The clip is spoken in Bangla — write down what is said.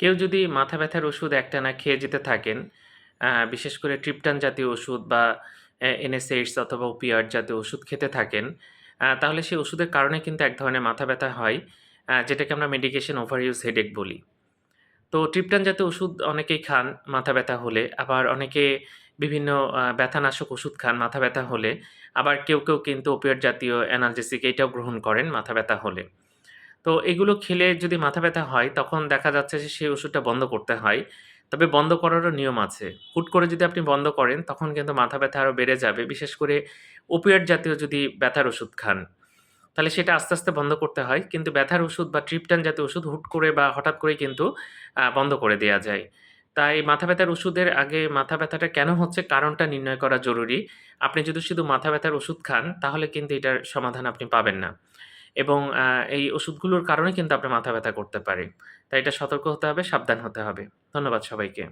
কেউ যদি মাথা ব্যথার ওষুধ একটানা খেয়ে যেতে থাকেন, বিশেষ করে ট্রিপটান জাতীয় ওষুধ বা এনএসএইডস অথবা ওপিয়ায়েড জাতীয় ওষুধ খেতে থাকেন, তাহলে সেই ওষুধের কারণে কিন্তু এক ধরনের মাথা ব্যথা হয়, যেটাকে আমরা মেডিকেশন ওভার ইউজ হেডেক বলি। তো ট্রিপটান জাতীয় ওষুধ অনেকেই খান মাথা ব্যথা হলে, আবার অনেকে বিভিন্ন ব্যথানাশক ওষুধ খান মাথা ব্যথা হলে, আবার কেউ, কেউ কিন্তু ওপিয়েড জাতীয় অ্যানালজেসিক এটাও গ্রহণ করেন মাথা ব্যথা হলে। তো এগুলো খেলে যদি মাথা ব্যথা হয় তখন দেখা যাচ্ছে যে সেই ওষুধটা বন্ধ করতে হয়। তবে বন্ধ করারও নিয়ম আছে। হুট করে যদি আপনি বন্ধ করেন তখন কিন্তু মাথা ব্যথা আরও বেড়ে যাবে। বিশেষ করে ওপিয়েড জাতীয় যদি ব্যথার ওষুধ খান, তাহলে সেটা আস্তে, আস্তে বন্ধ করতে হয়। কিন্তু ব্যথার ওষুধ বা ট্রিপটান জাতীয় ওষুধ হুট করে বা হঠাৎ করেই কিন্তু বন্ধ করে দেওয়া যায়। তাই মাথা ব্যথার ওষুধের আগে মাথা ব্যথাটা কেন হচ্ছে কারণটা নির্ণয় করা জরুরি। আপনি যদি শুধু মাথা ব্যথার ওষুধ খান তাহলে কিন্তু এটার সমাধান আপনি পাবেন না। এবং এই ওষুধগুলোর কারণে কিন্তু আপনার মাথা ব্যথা করতে পারে। তাই এটা সতর্ক হতে হবে, সাবধান হতে হবে। ধন্যবাদ সবাইকে।